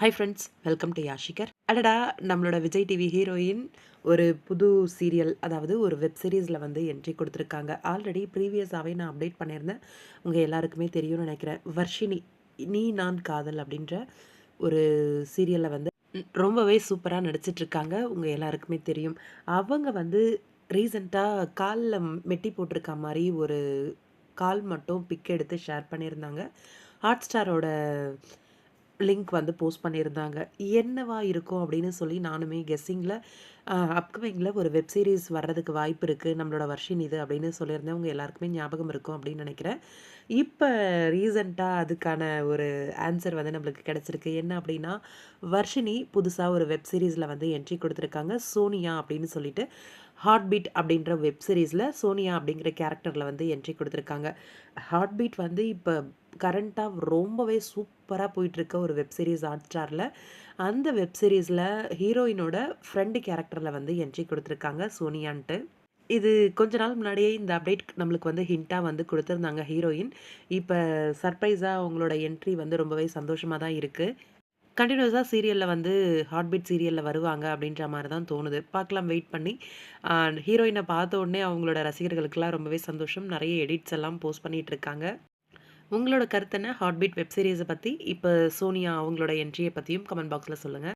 Hi friends welcome to யாஷிகர் அடடா நம்மளோட விஜய் டிவி ஹீரோயின் ஒரு புது சீரியல் அதாவது ஒரு வெப் சீரிஸில் வந்து என்ட்ரி கொடுத்துருக்காங்க. ஆல்ரெடி ப்ரீவியஸாகவே நான் அப்டேட் பண்ணியிருந்தேன். உங்கள் எல்லாருக்குமே தெரியும்னு நினைக்கிறேன். வர்ஷினி நீ நான் காதல் அப்படின்ற ஒரு சீரியலில் வந்து ரொம்பவே சூப்பராக நடிச்சிட்ருக்காங்க. உங்கள் எல்லாருக்குமே தெரியும். அவங்க வந்து ரீசண்டாக காலில் மெட்டி போட்டிருக்க மாதிரி ஒரு கால் மட்டும் பிக் எடுத்து ஷேர் பண்ணியிருந்தாங்க. ஹாட் ஸ்டாரோட லிங்க் வந்து போஸ்ட் பண்ணியிருந்தாங்க. என்னவா இருக்கும் அப்படின்னு சொல்லி நானுமே கெஸ்ஸிங்கில் அப்கமிங்கில் ஒரு வெப் சீரிஸ் வர்றதுக்கு வாய்ப்பு இருக்குது நம்மளோட வர்ஷின் இது அப்படின்னு சொல்லியிருந்தேன். உங்கள் எல்லாருக்குமே ஞாபகம் இருக்கும் அப்படின்னு நினைக்கிறேன். இப்போ ரீசண்டாக அதுக்கான ஒரு ஆன்சர் வந்து நம்மளுக்கு கிடச்சிருக்கு. என்ன அப்படின்னா வர்ஷினி புதுசாக ஒரு வெப் சீரிஸில் வந்து என்ட்ரி கொடுத்துருக்காங்க. சோனியா அப்படின்னு சொல்லிட்டு ஹார்ட் பீட் அப்படின்ற வெப் சீரிஸில் சோனியா அப்படிங்கிற கேரக்டரில் வந்து என்ட்ரி கொடுத்துருக்காங்க. ஹார்ட் பீட் வந்து இப்போ கரண்ட்டாக ரொம்பவே சூப்பராக போயிட்டுருக்க ஒரு வெப் சீரிஸ் ஹாட் ஸ்டாரில் அந்த வெப் சீரிஸில் ஹீரோயினோட ஃப்ரெண்டு கேரக்டரில் வந்து என்ட்ரி கொடுத்துருக்காங்க சோனியான்ட்டு. இது கொஞ்ச நாள் முன்னாடியே இந்த அப்டேட் நம்மளுக்கு வந்து ஹிண்ட்டாக வந்து கொடுத்துருந்தாங்க ஹீரோயின். இப்போ சர்ப்ரைஸாக அவங்களோட என்ட்ரி வந்து ரொம்பவே சந்தோஷமாக தான் இருக்குது கண்டினியூஸாக சீரியலில் வந்து ஹார்ட்பீட் சீரியலில் வருவாங்க அப்படின்ற மாதிரி தான் தோணுது. பார்க்கலாம் வெயிட் பண்ணி. ஹீரோயினை பார்த்த உடனே அவங்களோட ரசிகர்களுக்கெல்லாம் ரொம்பவே சந்தோஷம். நிறைய எடிட்ஸ் எல்லாம் போஸ்ட் பண்ணிகிட்ருக்காங்க இருக்காங்க உங்களோட கருத்தனை ஹார்ட்பீட் ஹார்ட் பீட் வெப் சீரிஸை பற்றி இப்போ சோனியா அவங்களோட என்ட்ரியை பற்றியும் கமெண்ட் பாக்ஸில் சொல்லுங்கள்